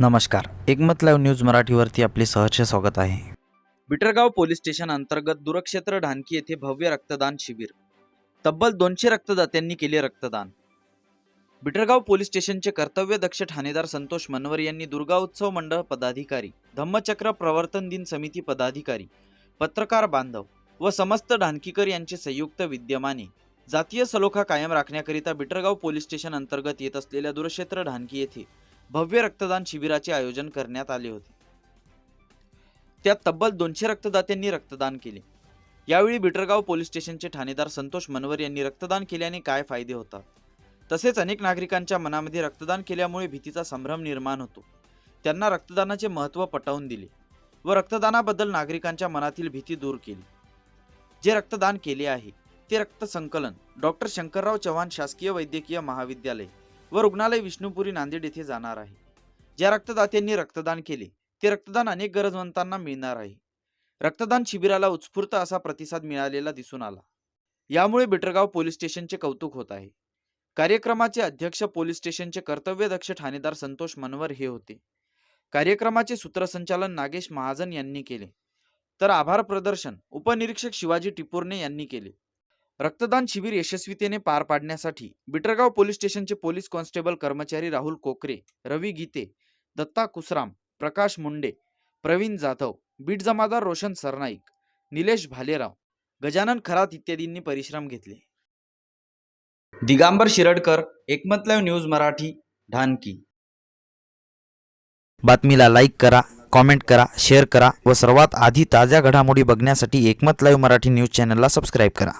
नमस्कार. एकमत live news मराठीवरती आपले सहर्ष स्वागत आहे. बिटरगाव पोलीस स्टेशन अंतर्गत दुरक्षेत्र ढानकी येथे भव्य रक्तदान शिबिर. तब्बल दोनशे रक्तदात्यांनी केले रक्तदान. बिटरगाव पोलीस स्टेशनचे कर्तव्यदक्ष ठाणेदार संतोष मनवर यांनी दुर्गा उत्सव मंडळ पदाधिकारी धम्मचक्र प्रवर्तन दिन समिती पदाधिकारी पत्रकार बांधव व समस्त ढानकीकर यांचे संयुक्त विद्यमाने जातीय सलोखा कायम राखण्याकरिता बिटरगाव पोलीस स्टेशन अंतर्गत येत असलेल्या दुरक्षेत्र ढानकी येथे भव्य रक्तदान शिबिराचे आयोजन करण्यात आले होते. त्यात तब्बल दोनशे रक्तदात्यांनी रक्तदान केले. यावेळी बिटरगाव पोलीस स्टेशनचे ठाणेदार संतोष मनवर यांनी रक्तदान केल्याने काय फायदे होतात? तसेच अनेक नागरिकांच्या मनामध्ये रक्तदान केल्यामुळे भीतीचा संभ्रम निर्माण होतो. त्यांना रक्तदानाचे महत्त्व पटवून दिले व रक्तदानाबद्दल नागरिकांच्या मनातील भीती दूर केली. जे रक्तदान केले आहे ते रक्त संकलन डॉक्टर शंकरराव चव्हाण शासकीय वैद्यकीय महाविद्यालय व रुग्णालय विष्णुपुरी नांदेड येथे जाणार आहे. ज्या रक्तदात्यांनी रक्तदान केले ते रक्तदान अनेक गरजवंतांना मिळणार आहे. रक्तदान शिबिराला उत्स्फूर्त असा प्रतिसाद मिळालेला दिसून आला. यामुळे बिटरगाव पोलीस स्टेशनचे कौतुक होत आहे. कार्यक्रमाचे अध्यक्ष पोलीस स्टेशनचे कर्तव्यदक्ष ठाणेदार संतोष मनवर हे होते. कार्यक्रमाचे सूत्रसंचालन नागेश महाजन यांनी केले. तर आभार प्रदर्शन उपनिरीक्षक शिवाजी टिपूरने यांनी केले. रक्तदान शिबिर यशस्वीतेने पार पाडण्यासाठी बिटरगाव पोलीस स्टेशनचे पोलीस कॉन्स्टेबल कर्मचारी राहुल कोकरे रवी गीते दत्ता कुसराम प्रकाश मुंडे प्रवीण जाधव बीट जमादार रोशन सरनाईक निलेश भालेराव गजानन खरात इत्यादींनी परिश्रम घेतले. Digambar Shiradkar Ekmat live news Marathi Dhanki. बातमीला like करा कॉमेंट करा शेअर करा व सर्वात आधी ताज्या घडामोडी बघण्यासाठी एकमत लाईव्ह मराठी न्यूज चॅनलला सबस्क्राईब करा.